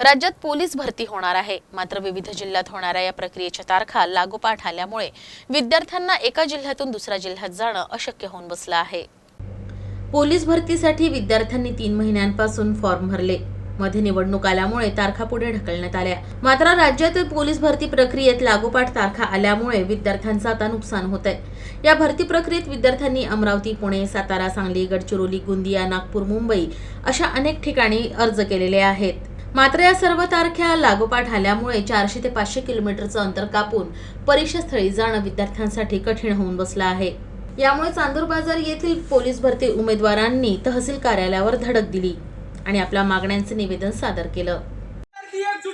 राज्यात पोलीस भरती होणार आहे. मात्र विविध जिल्ह्यात होणाऱ्या या प्रक्रियेच्या तारखा लागोपाठ आल्यामुळे विद्यार्थ्यांना एका जिल्ह्यातून दुसऱ्या जिल्ह्यात जाणं अशक्य होऊन बसलं आहे. पोलीस भरतीसाठी विद्यार्थ्यांनी तीन महिन्यांपासून फॉर्म भरले. मध्ये निवडणूक आल्यामुळे तारखा पुढे ढकलण्यात आल्या. मात्र राज्यातील पोलीस भरती प्रक्रियेत लागोपाठ तारखा आल्यामुळे विद्यार्थ्यांचं आता नुकसान होत आहे या भरती प्रक्रियेत विद्यार्थ्यांनी अमरावती पुणे सातारा सांगली गडचिरोली गोंदिया नागपूर मुंबई अशा अनेक ठिकाणी अर्ज केलेले आहेत. मात्र या सर्व तारख्या लागोपाठ आल्यामुळे चारशे ते पाचशे किलोमीटरचं अंतर कापून परीक्षास्थळी जाणं विद्यार्थ्यांसाठी कठीण होऊन बसलं आहे. यामुळे चांदूर बाजार येथील पोलीस भरती उमेदवारांनी तहसील कार्यालयावर धडक दिली आणि आपल्या मागण्यांचे निवेदन सादर केलं. विद्यार्थी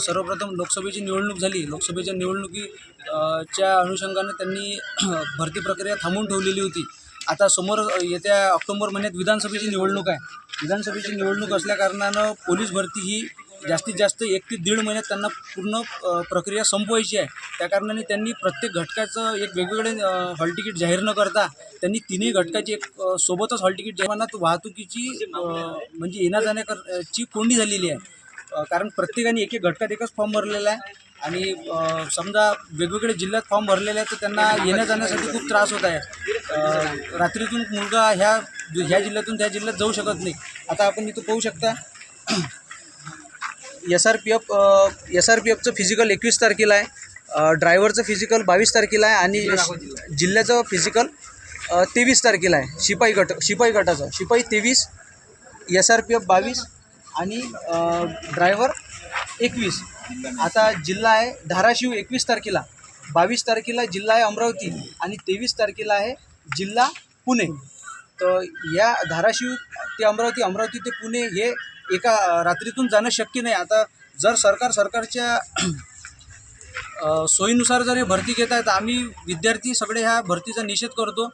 सर्वप्रथम लोकसभेची निवडणूक झाली. लोकसभेच्या निवडणुकी च्या अनुषंगाने त्यांनी भरती प्रक्रिया थांबवून ठेवलेली होती. आता समोर येत्या ऑक्टोबर महिन्यात विधानसभेची निवडणूक आहे. विधानसभेची निवडणूक असल्याकारणानं पोलीस भरती ही जास्तीत जास्त एक ते दीड महिन्यात त्यांना पूर्ण प्रक्रिया संपवायची आहे. त्या कारणाने त्यांनी प्रत्येक घटकाचं एक वेगवेगळे हॉल तिकीट जाहीर न करता त्यांनी तिन्ही घटकाची एक सोबतच हॉल तिकीट जाहीर वाहतुकीची म्हणजे येण्या जाण्याची कोंडी झालेली आहे. कारण प्रत्येकाने एक एक घटकात एकच फॉर्म भरलेला आहे आणि समजा वेगवेगळे जिल्ह्यात फॉर्म भरलेले आहेत तर त्यांना येण्या जाण्यासाठी खूप त्रास होत आहे. रात्रीतून मुलगा ह्या ह्या जिल्ह्यातून त्या जिल्ह्यात जाऊ शकत नाही. आता आपण इथं पाहू शकता S R P F S R P एफचं physical एकवीस तारखेला आहे. ड्रायव्हरचं फिजिकल बावीस तारखेला आहे आणि जिल्ह्याचं फिजिकल तेवीस तारखेला आहे. शिपाई गट शिपाई गटाचं. शिपाई तेवीस एस आर पी एफ बावीस आणि ड्रायव्हर एकवीस. आता जिल्हा आहे धाराशिव एकवीस तारखेला. बावीस तारखेला जिल्हा आहे अमरावती आणि तेवीस तारखेला आहे जिल्हा पुणे. तर या धाराशिव ते अमरावती अमरावती ते पुणे हे एका रात्रीतून जाणं शक्य नाही. आता जर सरकार सरकारच्या सोयीनुसार जर हे भरती घेत आहे तर आम्ही विद्यार्थी सगळे ह्या भरतीचा निषेध करतो.